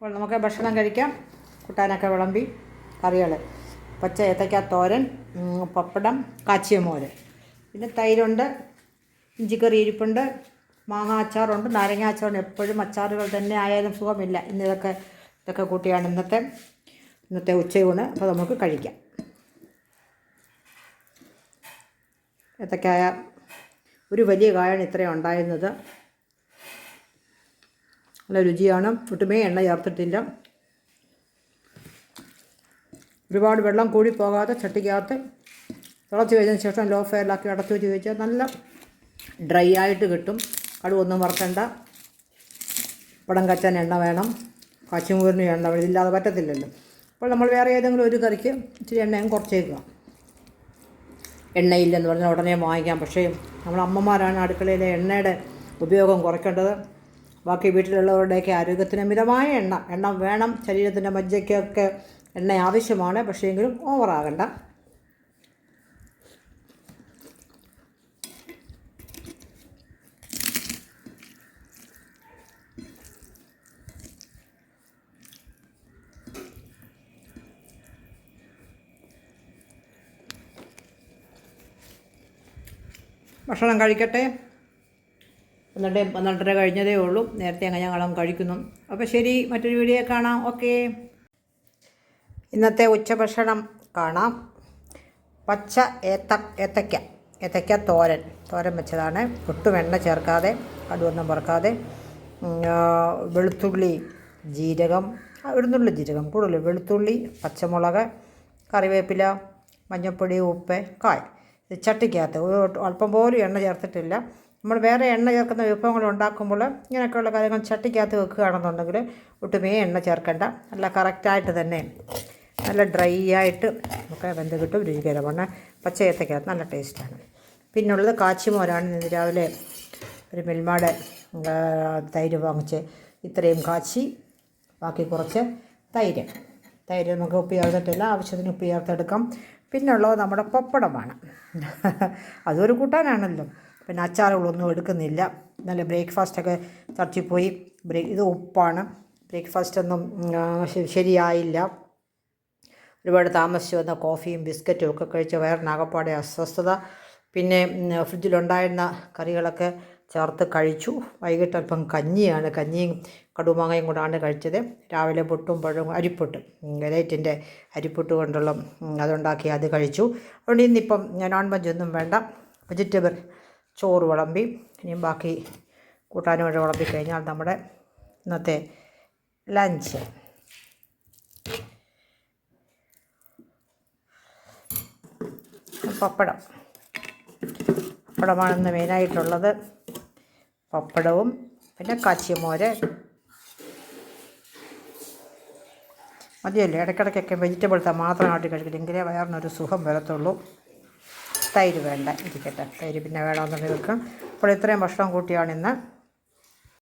അപ്പോൾ നമുക്ക് ഭക്ഷണം കഴിക്കാം. കൂട്ടാനൊക്കെ വിളമ്പി. കറികൾ പച്ച ഏത്തയ്ക്ക തോരൻ പപ്പടം കാച്ചിയ മോര് പിന്നെ തൈരുണ്ട് ഇഞ്ചിക്കറി ഇരിപ്പുണ്ട് മാങ്ങ അച്ചാറുണ്ട് നാരങ്ങ അച്ചാറുണ്ട്. എപ്പോഴും അച്ചാറുകൾ തന്നെ ആയാലും സുഖമില്ല. ഇന്ന് ഇതൊക്കെ ഇതൊക്കെ കൂട്ടിയാണ് ഇന്നത്തെ ഇന്നത്തെ ഉച്ചയൂണ്. അപ്പോൾ നമുക്ക് കഴിക്കാം. ഏത്തക്കായ ഒരു വലിയ കായാണ് ഇത്രയും ഉണ്ടായിരുന്നത്. നല്ല രുചിയാണ്. ഒട്ടുമേ എണ്ണ ചേർത്തിട്ടില്ല. ഒരുപാട് വെള്ളം കൂടി പോകാതെ ചട്ടിക്കകത്ത് തിളച്ച് കഴിഞ്ഞതിന് ശേഷം ലോ ഫയറിലാക്കി അടച്ചു വെച്ച് കഴിച്ചാൽ നല്ല ഡ്രൈ ആയിട്ട് കിട്ടും. കടുവൊന്നും വറുക്കണ്ട. പടം കച്ചാൻ എണ്ണ വേണം. കാച്ചിമൂരിന് എണ്ണ വേണം. ഇതില്ലാതെ പറ്റത്തില്ലല്ലോ. അപ്പോൾ നമ്മൾ വേറെ ഏതെങ്കിലും ഒരു കറിക്ക് ഇച്ചിരി എണ്ണയും കുറച്ചേക്കുക. എണ്ണയില്ലെന്ന് പറഞ്ഞാൽ ഉടനെ വാങ്ങിക്കാം. പക്ഷേ നമ്മൾ അമ്മമാരാണ് അടുക്കളയിലെ എണ്ണയുടെ ഉപയോഗം കുറയ്ക്കേണ്ടത്. ബാക്കി വീട്ടിലുള്ളവരുടെയൊക്കെ ആരോഗ്യത്തിന് മിതമായ എണ്ണ. എണ്ണ വേണം. ശരീരത്തിന്റെ മജ്ജയ്ക്കൊക്കെ എണ്ണ ആവശ്യമാണ്. പക്ഷേ എങ്കിലും ഓവറാകണ്ട ഭക്ഷണം കഴിക്കട്ടെ? പന്ത്രണ്ട് പന്ത്രണ്ടര കഴിഞ്ഞതേ ഉള്ളൂ. നേരത്തെ അങ്ങനെ ഞങ്ങളും കഴിക്കുന്നു. അപ്പോൾ ശരി മറ്റൊരു വീഡിയോ കാണാം. ഓക്കെ. ഇന്നത്തെ ഉച്ചഭക്ഷണം കാണാം. പച്ച ഏത്ത ഏത്തയ്ക്ക. ഏത്തയ്ക്ക തോരൻ. തോരൻ വെച്ചതാണ്. ഒട്ടും എണ്ണ ചേർക്കാതെ കടുവൊന്നും പറക്കാതെ വെളുത്തുള്ളി ജീരകം ഇടുന്നുള്ളി ജീരകം കൂടുതൽ. വെളുത്തുള്ളി പച്ചമുളക് കറിവേപ്പില മഞ്ഞൾപ്പൊടി ഉപ്പ് കായ്. ചട്ടിക്കകത്ത്. അല്പം പോലും എണ്ണ ചേർത്തിട്ടില്ല. നമ്മൾ വേറെ എണ്ണ ചേർക്കുന്ന വിഭവങ്ങൾ ഉണ്ടാക്കുമ്പോൾ ഇങ്ങനെയൊക്കെയുള്ള കാര്യങ്ങൾ ചട്ടിക്കകത്ത് വെക്കുകയാണെന്നുണ്ടെങ്കിൽ ഒട്ടുമേ എണ്ണ ചേർക്കണ്ട. നല്ല കറക്റ്റായിട്ട് തന്നെ നല്ല ഡ്രൈ ആയിട്ട് നമുക്ക് വെന്ത് കിട്ടും രുചികരമാണ് പച്ച നല്ല ടേസ്റ്റാണ് പിന്നുള്ളത് കാച്ചിമോരാണ്. ഇന്ന് രാവിലെ ഒരു മിൽമാടെ തൈര് വാങ്ങിച്ച് ഇത്രയും കാച്ചി ബാക്കി കുറച്ച് തൈര്. തൈര് നമുക്ക് ഉപ്പ് ചേർത്തിട്ടില്ല ആവശ്യത്തിന് ഉപ്പ് ചേർത്തെടുക്കാം പിന്നുള്ളത് നമ്മുടെ പപ്പടമാണ്. അതൊരു കൂട്ടാനാണല്ലോ. പിന്നെ അച്ചാറുകളൊന്നും എടുക്കുന്നില്ല. നല്ല ബ്രേക്ക്ഫാസ്റ്റൊക്കെ ചർച്ചിൽ പോയി ബ്രേക്ക് ഇത് ഉപ്പാണ്. ബ്രേക്ക്ഫാസ്റ്റൊന്നും ശരിയായില്ല. ഒരുപാട് താമസിച്ച് വന്ന കോഫിയും ബിസ്ക്കറ്റും ഒക്കെ കഴിച്ച് വയറിനകപ്പാടെ അസ്വസ്ഥത. പിന്നെ ഫ്രിഡ്ജിലുണ്ടായിരുന്ന കറികളൊക്കെ ചേർത്ത് കഴിച്ചു. വൈകിട്ട് അല്പം കഞ്ഞിയാണ്. കഞ്ഞിയും കടുമാങ്ങയും കൂടാണ് കഴിച്ചത്. രാവിലെ പുട്ടും പഴവും അരിപ്പുട്ട് ലൈറ്റിന്റെ അരിപ്പുട്ട് കൊണ്ടുള്ള അതുണ്ടാക്കി അത് കഴിച്ചു. അതുകൊണ്ട് ഇന്നിപ്പം നോൺ വെജ് ഒന്നും വേണ്ട. വെജിറ്റബിൾ ചോറ് വിളമ്പി ഇനിയും ബാക്കി കൂട്ടാനും വഴി വിളമ്പി കഴിഞ്ഞാൽ നമ്മുടെ ഇന്നത്തെ ലഞ്ച് പപ്പടം. പപ്പടമാണ് മെയിനായിട്ടുള്ളത് പപ്പടവും പിന്നെ കാച്ചിമോര് മതിയല്ലേ? ഇടയ്ക്കിടയ്ക്കൊക്കെ വെജിറ്റബിൾസ് മാത്രമായിട്ട് കഴിക്കില്ലെങ്കിലേ വയറിനൊരു സുഖം വരത്തുള്ളൂ. തൈര് വേണ്ട ഇരിക്കട്ടെ. തൈര് പിന്നെ വേണമെന്നുണ്ടെങ്കിൽ വെക്കാം. അപ്പോൾ ഇത്രയും ഭക്ഷണം കൂട്ടിയാണ് ഇന്ന്